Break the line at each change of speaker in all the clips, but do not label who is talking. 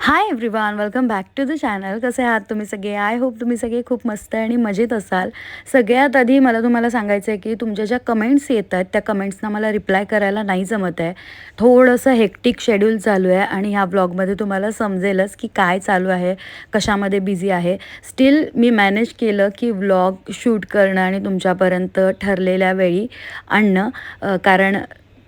Hi everyone welcome back to the channel कसे आहात तुम्ही सगळे? आय होप तुम्ही सगळे खूप मस्त आहे आणि मजेत असाल. सगळ्यात आधी मला तुम्हाला सांगायचं आहे की तुमच्या ज्या कमेंट्स येत आहेत त्या कमेंट्सना मला रिप्लाय करायला नाही जमत आहे. थोडंसं हेक्टिक शेड्यूल चालू आहे आणि ह्या ब्लॉगमध्ये तुम्हाला समजेलच की काय चालू आहे कशामध्ये बिझी आहे. स्टील मी मॅनेज केलं की व्लॉग शूट करणं आणि तुमच्यापर्यंत ठरलेल्या वेळी आणणं कारण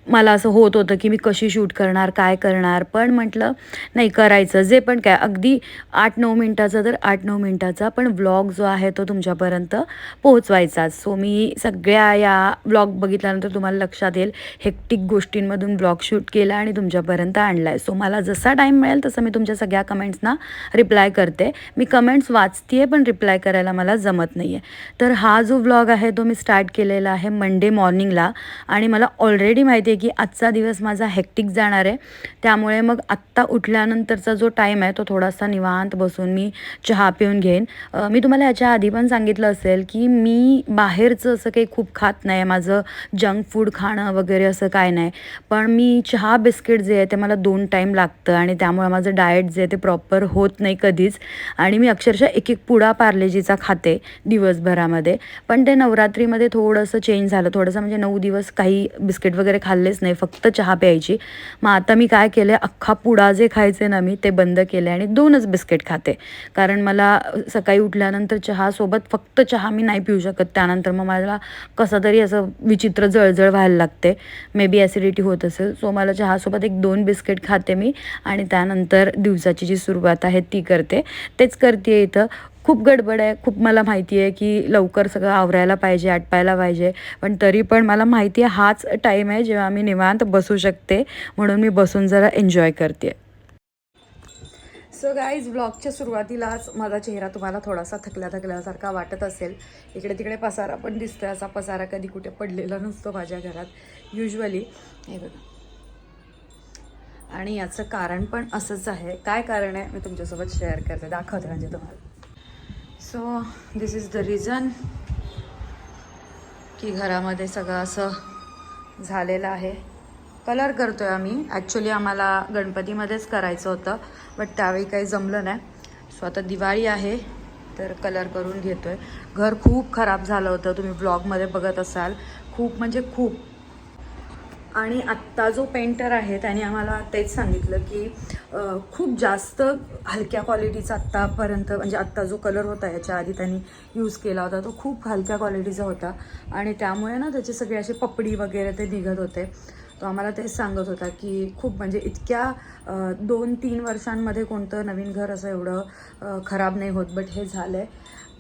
मला असं होत होतं की मी कशी शूट करणार काय करणार पण म्हटलं नाही करायचं. जे पण काय अगदी आठ नऊ मिनटाचा तर आठ नऊ मिनटाचा पण व्लॉग जो आहे तो तुमच्यापर्यंत पोहोचवायचा. सो मी सगळ्या या व्लॉग बघितल्यानंतर तुम्हाला लक्षात येईल हेक्टिक गोष्टींमधून ब्लॉग शूट केला आणि तुमच्यापर्यंत आणला आहे सो मला जसा टाईम मिळेल तसं मी तुमच्या सगळ्या कमेंट्सना रिप्लाय करते. मी कमेंट्स वाचते पण रिप्लाय करायला मला जमत नाही आहे तर हा जो व्लॉग आहे तो मी स्टार्ट केलेला आहे मंडे मॉर्निंगला आणि मला ऑलरेडी माहिती आहे की आजचा दिवस माझा हेक्टिक जाणार आहे. त्यामुळे मग आत्ता उठल्यानंतरचा जो टाईम आहे तो थोडासा निवांत बसून मी चहा पिऊन घेईन. मी तुम्हाला याच्या आधी पण सांगितलं असेल की मी बाहेरचं असं काही खूप खात नाही. माझं जंक फूड खाणं वगैरे असं काय नाही. पण मी चहा बिस्किट जे आहे ते मला दोन टाईम लागतं आणि त्यामुळे माझं डाएट जे आहे ते प्रॉपर होत नाही कधीच. आणि मी अक्षरशः एक एक पुडा पार्लेजीचा खाते दिवसभरामध्ये. पण ते नवरात्रीमध्ये थोडंसं चेंज झालं. थोडंसं म्हणजे नऊ दिवस काही बिस्किट वगैरे खाल्लं चाललेच नाही फक्त चहा प्यायची. मग आता मी काय केलं आहे अख्खा पुडा जे खायचे ना मी ते बंद केले आणि दोनच बिस्किट खाते. कारण मला सकाळी उठल्यानंतर चहासोबत फक्त चहा मी नाही पिऊ शकत. त्यानंतर मग मला कसं तरी असं विचित्र जळजळ व्हायला लागते. मे बी ॲसिडिटी होत असेल. सो मला चहासोबत एक दोन बिस्किट खाते मी आणि त्यानंतर दिवसाची जी सुरुवात आहे ती करते. तेच करते इथं. खूप गडबड आहे. खूप मला माहिती आहे की लवकर सगळं आवरायला पाहिजे आटपायला पाहिजे. पण तरी पण मला माहिती आहे हाच टाईम आहे जेव्हा मी निवांत बसू शकते. म्हणून मी बसून जरा एन्जॉय करते. सो गाईज ब्लॉगच्या सुरुवातीलाच माझा चेहरा तुम्हाला थोडासा थकल्या थकल्यासारखा वाटत असेल. इकडे तिकडे पसारा पण दिसतोय. असा पसारा कधी कुठे पडलेला नसतो माझ्या घरात युजली हे बघा. आणि याचं कारण पण असंच आहे. काय कारण आहे? मी तुमच्यासोबत शेअर करते. दाखवते म्हणजे तुम्हाला. So this is the reason की घरामध्ये सगळं असं झालेलं आहे. कलर करतो आहे आम्ही. ॲक्च्युली आम्हाला गणपतीमध्येच करायचं होतं बट त्यावेळी काही जमलं नाही. सो आता दिवाळी आहे तर कलर करून घेतो आहे घर खूप खराब झालं होतं. तुम्ही ब्लॉगमध्ये बघत असाल. खूप म्हणजे खूप. आणि आत्ता जो पेंटर आहे त्याने आम्हाला तेच सांगितलं की खूप जास्त हलक्या क्वालिटीचा आत्तापर्यंत म्हणजे आत्ता जो कलर होता याच्या आधी त्यांनी यूज केला होता तो खूप हलक्या क्वालिटीचा होता. आणि त्यामुळे ना त्याचे सगळे असे पपडी वगैरे ते निघत होते. तो आम्हाला तेच सांगत होता की खूप म्हणजे इतक्या दोन तीन वर्षांमध्ये कोणतं नवीन घर असं एवढं खराब नाही होत बट हे झालं आहे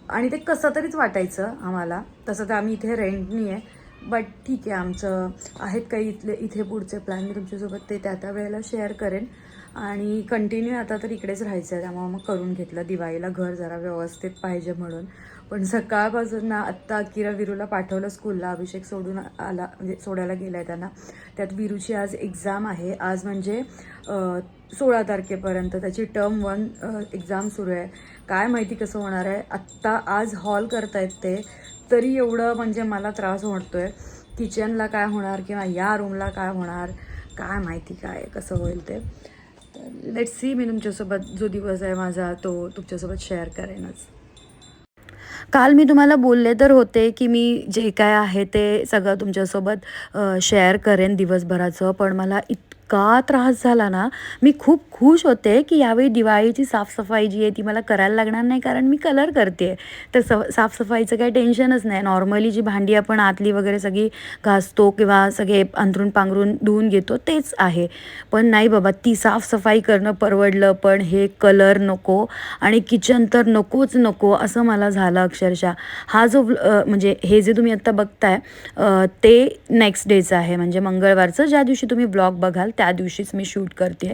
आणि ते कसं तरीच वाटायचं आम्हाला. तसं तर आम्ही इथे रेंटनी आहे बट ठीक आहे आमचं आहेत काही इथले इथे पुढचे प्लॅन मी तुमच्यासोबत ते त्या त्या वेळेला शेअर करेन. आणि कंटिन्यू आता तर इकडेच राहायचं आहे त्यामुळे मग करून घेतलं. दिवाळीला घर जरा व्यवस्थित पाहिजे म्हणून. पण सकाळपासून ना आत्ता अकिरा विरूला पाठवलं स्कूलला अभिषेक सोडून आला म्हणजे सोडायला गेला आहे त्यांना. त्यात विरूची आज एक्झाम आहे. आज म्हणजे सोळा तारखेपर्यंत त्याची टर्म वन एक्झाम सुरू आहे. काय माहिती कसं होणार आहे? आत्ता आज हॉल करतायत ते. तरी एवढं म्हणजे मला त्रास होतोय किचनला काय होणार किंवा या रूमला काय होणार? काय माहिती काय कसं होईल ते. लेट सी मी तुमच्यासोबत जो दिवस आहे माझा तो तुमच्यासोबत शेअर करेनच. काल मी तुम्हाला बोलले तर होते की मी जे काय आहे ते सगळं तुमच्यासोबत शेअर करेन दिवसभराचं पण मला इत इतका त्रास झाला ना मी खूप खुश होते की यावेळी दिवाळीची साफसफाई जी आहे ती मला करायला लागणार नाही कारण मी कलर करते तर स साफसफाईचं काही टेन्शनच नाही. नॉर्मली जी भांडी आपण आतली वगैरे सगळी घासतो किंवा सगळे अंथरून पांघरून धुवून घेतो तेच आहे. पण नाही बाबा ती साफसफाई करणं परवडलं पण हे कलर नको आणि किचन तर नकोच नको असं मला झालं अक्षरशः. हा जो म्हणजे हे जे तुम्ही आत्ता बघताय ते नेक्स्ट डेचं आहे. म्हणजे मंगळवारचं ज्या दिवशी तुम्ही ब्लॉग बघाल त्या दिवशीच मी शूट करते.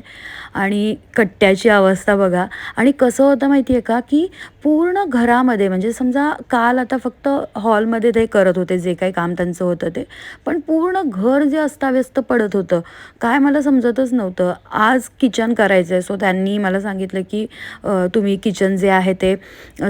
आणि कट्ट्याची अवस्था बघा. आणि कसं होतं माहिती आहे का? की पूर्ण घरामध्ये म्हणजे समजा काल आता फक्त हॉलमध्ये ते करत होते जे काही काम त्यांचं होतं ते. पण पूर्ण घर जे अस्ताव्यस्त पडत होतं काय मला समजतच नव्हतं. आज किचन करायचं आहे सो त्यांनी मला सांगितलं की तुम्ही किचन जे आहे ते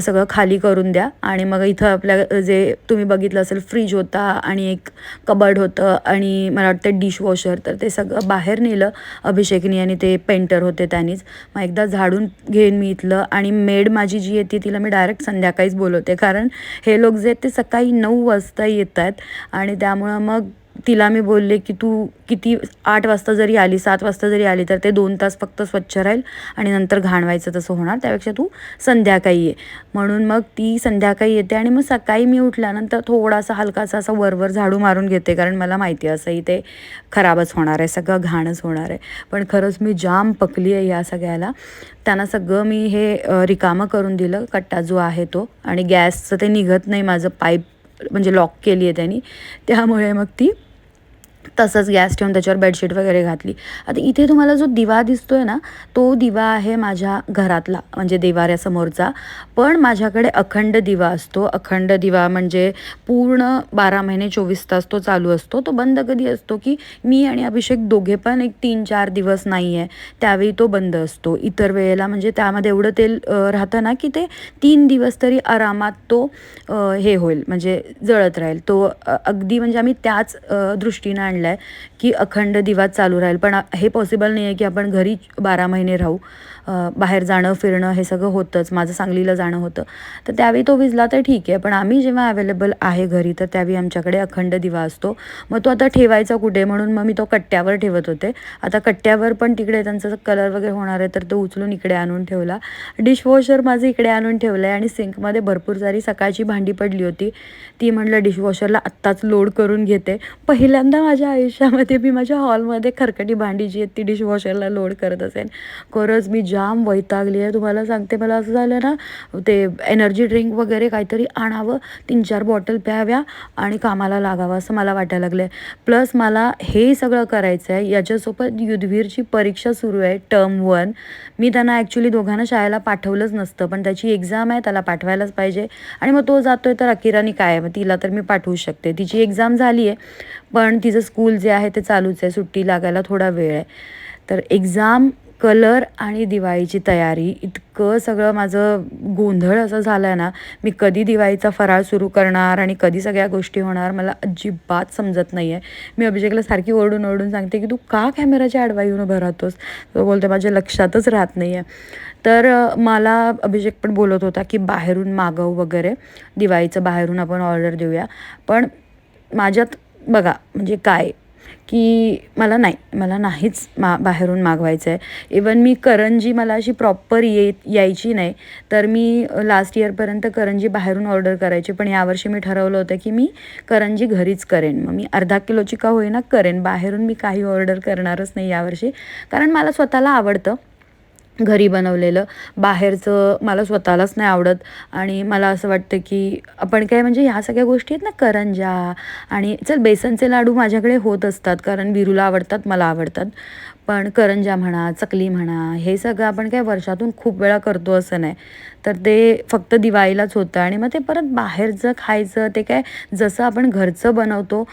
सगळं खाली करून द्या. आणि मग इथं आपल्या जे तुम्ही बघितलं असेल फ्रीज होता आणि एक कबर्ड होतं आणि मला वाटतं डिशवॉशर तर ते सगळं बाहेर नेलं. अभिषेकनी आणि ते पेंटर होते त्यांनीच. मग एकदा झाडून घेईन मी इथलं आणि मेड माझी जी येते तिला मी डायरेक्ट संध्याकाळीच बोलवते. कारण हे लोक जे आहेत ते सकाळी नऊ वाजता येत आहेत आणि त्यामुळं मग तिला मी बोलले की तू किती आठ वाजता जरी आली सात वाजता जरी आली तर ते दोन तास फक्त स्वच्छ राहील आणि नंतर घाण व्हायचं तसं होणार. त्यापेक्षा तू संध्याकाळी ये. म्हणून मग ती संध्याकाळी येते आणि मग सकाळी मी उठल्यानंतर थोडासा हलकासा असा वरवर झाडू मारून घेते कारण मला माहिती आहे असंही ते खराबच होणार आहे सगळं घाणच होणार आहे. पण खरंच मी जाम पकली आहे या सगळ्याला. त्यांना सगळं मी हे रिकामं करून दिलं. कट्टा जो आहे तो. आणि गॅसचं ते निघत नाही माझं पाईप म्हणजे लॉक केली आहे त्यांनी. त्यामुळे मग ती तसंच गॅस ठेवून त्याच्यावर बेडशीट वगैरे घातली. आता इथे तुम्हाला जो दिवा दिसतोय ना तो दिवा आहे माझ्या घरातला म्हणजे देवाऱ्यासमोरचा. पण माझ्याकडे अखंड दिवा असतो. अखंड दिवा म्हणजे पूर्ण बारा महिने चोवीस तास तो चालू असतो. तो बंद कधी असतो की मी आणि अभिषेक दोघे पण एक तीन चार दिवस नाही आहे त्यावेळी तो बंद असतो. इतर वेळेला म्हणजे त्यामध्ये एवढं तेल राहतं ना की ते तीन दिवस तरी आरामात तो हे होईल म्हणजे जळत राहील. तो अगदी म्हणजे आम्ही त्याच दृष्टीनं आणला आहे की अखंड दिवा चालू राहील. पण हे पॉसिबल नाही आहे की आपण घरी बारा महिने राहू. बाहेर जाणं फिरणं हे सगळं होतंच. माझं सांगलीला जाणं होतं. तर त्यावेळी तो विजला तर ठीक आहे पण आम्ही जेव्हा अवेलेबल आहे घरी तर त्यावेळी आमच्याकडे अखंड दिवा असतो. मग तो आता ठेवायचा कुठे? म्हणून मग मी तो कट्ट्यावर ठेवत होते. आता कट्ट्यावर पण तिकडे त्यांचा कलर वगैरे होणार आहे तर तो उचलून इकडे आणून ठेवला. डिशवॉशर माझं इकडे आणून ठेवलं आहे आणि सिंकमध्ये भरपूर सारी सकाळची भांडी पडली होती. ती म्हणलं डिशवॉशरला आत्ताच लोड करून घेते. पहिल्यांदा माझ्या आयुष्यामध्ये मी माझ्या हॉलमध्ये खरकटी भांडी जी आहेत ती डिशवॉशरला लोड करत असेल खरंच मी जाम वैतागली आहे. तुम्हाला सांगते मला असं झालं ना ते एनर्जी ड्रिंक वगैरे काहीतरी आणावं तीन चार बॉटल प्याव्या आणि कामाला लागावं असं मला वाटायला लागलं आहे प्लस मला हे सगळं करायचं आहे याच्यासोबत युद्धवीरची परीक्षा सुरू आहे टर्म वन मी त्यांना ॲक्च्युली दोघांना शाळेला पाठवलंच नसतं पण त्याची एक्झाम आहे त्याला पाठवायलाच पाहिजे. आणि मग तो जातो आहे तर अकिरानी काय आहे? मग तिला तर मी पाठवू शकते. तिची एक्झाम झाली आहे पण तिचं स्कूल जे आहे ते चालूच आहे. सुट्टी लागायला थोडा वेळ आहे. तर एक्झाम कलर आणि दिवाळीची तयारी. इतकं सगळं माझं गोंधळ असं झालं आहे ना मी कधी दिवाळीचा फराळ सुरू करणार आणि कधी सगळ्या गोष्टी होणार मला अजिबात समजत नाही आहे मी अभिषेकला सारखी ओरडून ओरडून सांगते की तू का कॅमेराच्या आडवा येऊन उभं राहतोस? तो बोलतो माझ्या लक्षातच राहत नाही आहे तर मला अभिषेक पण बोलत होता की बाहेरून मागव वगैरे. दिवाळीचं बाहेरून आपण ऑर्डर देऊया. पण माझ्यात बघा म्हणजे काय की मला नाही मला नाहीच मा बाहेरून मागवायचं आहे इवन मी करंजी मला अशी प्रॉपर ये यायची नाही. तर मी लास्ट इयरपर्यंत करंजी बाहेरून ऑर्डर करायची. पण यावर्षी मी ठरवलं होतं की मी करंजी घरीच करेन. मग मी अर्धा किलोची का होईना करेन. बाहेरून मी काही ऑर्डर करणारच नाही यावर्षी कारण मला स्वतःला आवडतं. घरी बनवलेलं. बाहेरचं मला स्वतःलाच नाही आवडत. आणि मला असं वाटतं की आपण काय म्हणजे ह्या सगळ्या गोष्टी आहेत ना करंजा आणि चल बेसनचे लाडू माझ्याकडे होत असतात कारण बिरूला आवडतात मला आवडतात. पण करंजा म्हणा चकली म्हणा हे सगळं आपण काय वर्षातून खूप वेळा करतो असं नाही. तर ते फक्त दिवाळीलाच होतं आणि मग ते परत बाहेरचं खायचं ते काय जसं आपण घरचं बनवतो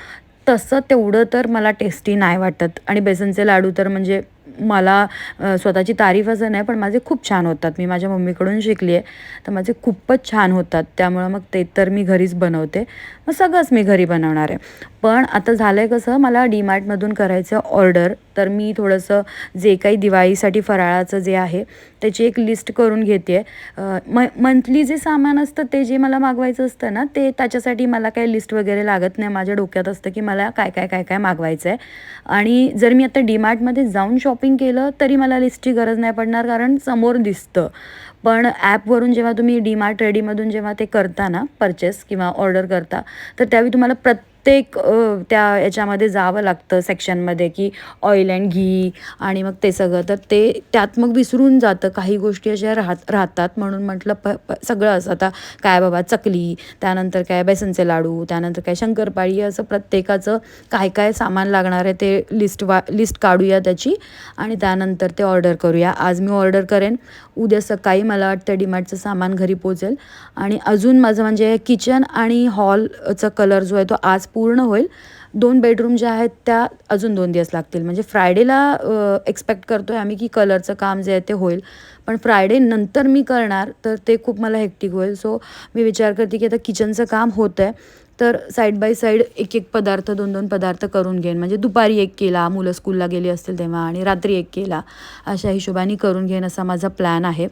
तसं तेवढं तर मला टेस्टी नाही वाटत. आणि बेसनचे लाडू तर म्हणजे मला स्वतःची तारीफ असं नाही पण माझे खूप छान होतात. मी माझ्या मम्मीकडून शिकली आहे तर माझे खूपच छान होतात. त्यामुळं मग ते तर मी घरीच बनवते. मग सगळंच मी घरी बनवणार आहे. पण आता झालं आहे कसं मला डीमार्टमधून करायचं ऑर्डर तर मी थोडंसं जे काही दिवाळीसाठी फराळाचं जे आहे त्याची एक लिस्ट करून घेते आहे म मंथली जे सामान असतं ते जे मला मागवायचं असतं ना ते त्याच्यासाठी मला काही लिस्ट वगैरे लागत नाही. माझ्या डोक्यात असतं की मला काय काय काय काय मागवायचं आहे आणि जर मी आता डीमार्टमध्ये जाऊन शॉपिंग केलं तरी मला लिस्टची गरज नाही पडणार कारण समोर दिसतं. पण ॲपवरून जेव्हा तुम्ही डीमार्ट रेडीमधून जेव्हा ते करता ना परचेस किंवा ऑर्डर करता तर त्यावेळी तुम्हाला प्रत्येक प्रत्येक त्या याच्यामध्ये जावं लागतं सेक्शनमध्ये की ऑइल अँड घी आणि मग ते सगळं. तर ते त्यात मग विसरून जातं. काही गोष्टी अशा राहत राहतात म्हणून म्हटलं प प सगळं असं. आता काय बाबा चकली त्यानंतर काय बेसनचे लाडू त्यानंतर काय शंकरपाळी असं प्रत्येकाचं काय काय सामान लागणार आहे ते लिस्ट वा लिस्ट काढूया त्याची आणि त्यानंतर ते ऑर्डर करूया. आज मी ऑर्डर करेन. उद्या सकाळी मला वाटतं डिमार्टचं सामान घरी पोचेल. आणि अजून माझं म्हणजे किचन आणि हॉलचा कलर जो आहे तो आज पूर्ण होईल. दोन बेडरूम ज्या आहेत त्या अजून दोन दिवस लागतील. म्हणजे फ्रायडेला एक्सपेक्ट करतो आहे आम्ही की कलरचं काम जे आहे ते होईल. पण फ्रायडे नंतर मी करणार तर ते खूप मला हेक्टिक होईल. सो मी विचार करते की आता किचनचं काम होतं आहे तर साईड बाय साईड एक एक पदार्थ दोन दोन पदार्थ करून घेईन. म्हणजे दुपारी एक केला मुलं स्कूलला गेली असतील तेव्हा आणि रात्री एक केला अशा हिशोबाने करून घेईन असा माझा प्लॅन आहे.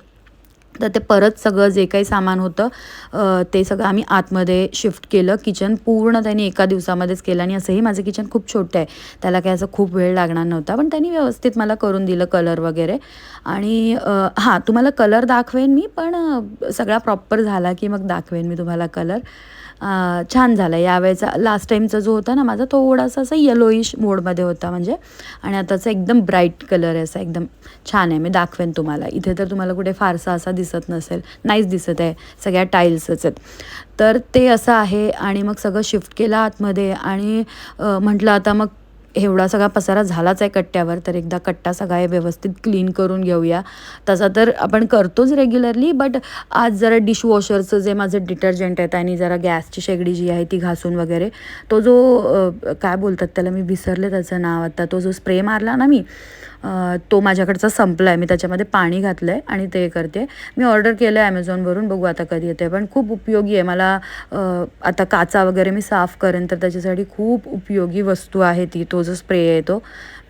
तर ते परत सगळं जे काही सामान होतं ते सगळं आम्ही आतमध्ये शिफ्ट केलं. किचन पूर्ण त्यांनी एका दिवसामध्येच केलं आणि असंही माझं किचन खूप छोटं आहे. त्याला काही असं खूप वेळ लागणार नव्हता पण त्यांनी व्यवस्थित मला करून दिलं कलर वगैरे. आणि हां तुम्हाला कलर दाखवेन मी पण सगळा प्रॉपर झाला की मग दाखवेन मी तुम्हाला कलर. छान झाला. यावेळेचा लास्ट टाईमचा जो होता ना माझा थोडासा असा येलोईश मोडमध्ये होता म्हणजे. आणि आताचा एकदम ब्राईट कलर आहे असा एकदम छान आहे. मी दाखवेन तुम्हाला. इथे तर तुम्हाला कुठे फारसा असा दिसत नसेल. नाहीच दिसत आहे. सगळ्या टाईल्सच आहेत. तर ते असं आहे आणि मग सगळं शिफ्ट केलं आतमध्ये आणि म्हटलं आता मग एवढा सगळा पसारा झालाच आहे कट्ट्यावर तर एकदा कट्टा सगळा हे व्यवस्थित क्लीन करून घेऊया. तसा तर आपण करतोच रेग्युलरली बट आज जरा डिशवॉशरचं जे माझं डिटर्जंट आहे आणि जरा गॅसची शेगडी जी आहे ती घासून वगैरे तो जो काय बोलतात त्याला मी विसरले त्याचं नाव आता तो जो स्प्रे मारला ना मी तो माझ्याकडचा संपला आहे मी त्याच्यामध्ये पाणी घातलं आहे आणि ते करते. मी ऑर्डर केलं आहे ॲमेझॉनवरून बघू आता कधी येते पण खूप उपयोगी आहे. मला आता काचा वगैरे मी साफ करेन तर त्याच्यासाठी खूप उपयोगी वस्तू आहे ती. तो जो स्प्रे आहे तो.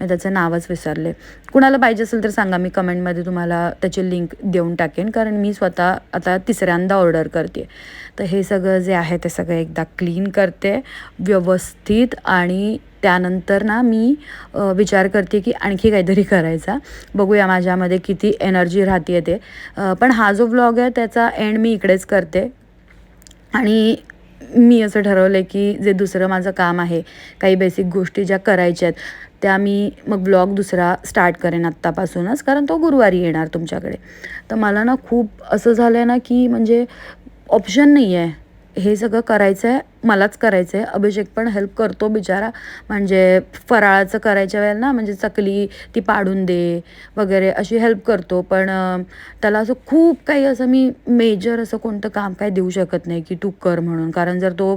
मी त्याचं नावच विसरले. कुणाला पाहिजे असेल तर सांगा. मी कमेंटमध्ये तुम्हाला त्याची लिंक देऊन टाकेन. कारण मी स्वतः आता तिसऱ्यांदा ऑर्डर करते. तर हे सगळं जे आहे ते सगळं एकदा क्लीन करते. व्यवस्थित आणि त्यानंतर ना मी विचार करते की आणखी काहीतरी करायचा. बघूया माझ्यामध्ये किती एनर्जी राहते ते. पण हा जो व्लॉग आहे त्याचा एंड मी इकडेच करते. आणि मी असं ठरवलं आहे की जे दुसरं माझं काम आहे काही बेसिक गोष्टी ज्या करायच्या आहेत त्या मी मग ब्लॉग दुसरा स्टार्ट करेन आत्तापासूनच कारण तो गुरुवारी येणार तुमच्याकडे. तर मला ना खूप असं झालं आहे ना की म्हणजे ऑप्शन नाही आहे हे सगळं करायचं आहे मलाच करायचं आहे अभिषेक पण हेल्प करतो बिचारा. म्हणजे फराळाचं करायच्या वेळेला ना म्हणजे चकली ती पाडून दे वगैरे अशी हेल्प करतो. पण त्याला असं खूप काही असं मी मेजर असं कोणतं काम काय देऊ शकत नाही की तू कर म्हणून. कारण जर तो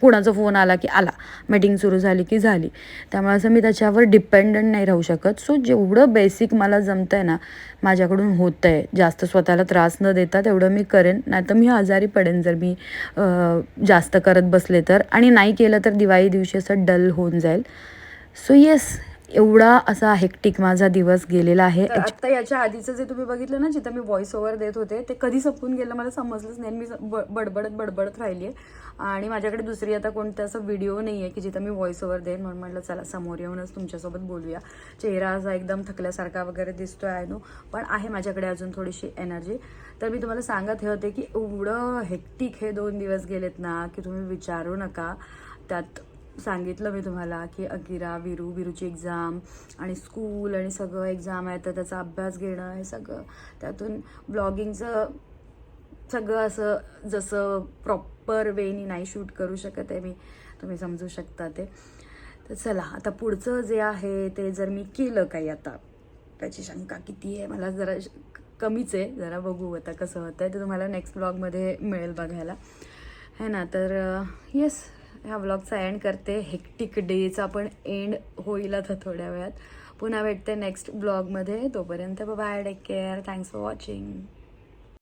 कुणाचा फोन आला की आला. मीटिंग सुरू झाली की झाली. त्यामुळे असं मी त्याच्यावर डिपेंडंट नाही राहू शकत. सो जेवढं बेसिक मला जमतं आहे ना माझ्याकडून होतं आहे जास्त स्वतःला त्रास न देता तेवढं मी करेन. नाही तर मी आजारी पडेन जर मी जास्त करत बसले तर. आणि नाही केलं तर दिवाळी दिवशी असं डल होऊन जाईल. सो येस एवढा असा हेक्टिक माझा दिवस गेलेला आहे. आता याच्या आधीचं जे तुम्ही बघितलं ना जिथं मी व्हॉइस ओव्हर देत होते ते कधी संपून गेलं मला समजलंच नाही. मी ब- बडबडत बडबडत राहिली आहे आणि माझ्याकडे दुसरी आता कोणता असं व्हिडिओ नाही आहे की जिथं मी व्हॉइस ओव्हर देईन म्हणून म्हटलं चला समोर येऊनच तुमच्यासोबत बोलूया. चेहरा असा एकदम थकल्यासारखा वगैरे दिसतोय आहे नो पण आहे माझ्याकडे अजून थोडीशी एनर्जी तर मी तुम्हाला सांगत हे होते की एवढं हेक्टिक हे दोन दिवस गेलेत ना की तुम्ही विचारू नका. त्यात सांगितलं मी तुम्हाला की अकिरा विरू विरूची एक्झाम आणि स्कूल आणि सगळं एक्झाम आहे तर त्याचा अभ्यास घेणं हे सगळं. त्यातून ब्लॉगिंगचं सगळं असं जसं प्रॉपर वेनी नाही शूट करू शकत आहे मी तुम्ही समजू शकता ते. तर चला आता पुढचं जे आहे ते जर मी केलं काही आता त्याची शंका किती आहे मला जरा श- कमीच आहे जरा बघू आता कसं होतं आहे ते तुम्हाला नेक्स्ट ब्लॉगमध्ये मिळेल बघायला. है ना? तर येस ह्या ब्लॉगचा एंड करते. हेक्टिक डेचा पण एंड होईल आता थोड्या वेळात. पुन्हा भेटते नेक्स्ट ब्लॉगमध्ये तोपर्यंत bye take care thanks for watching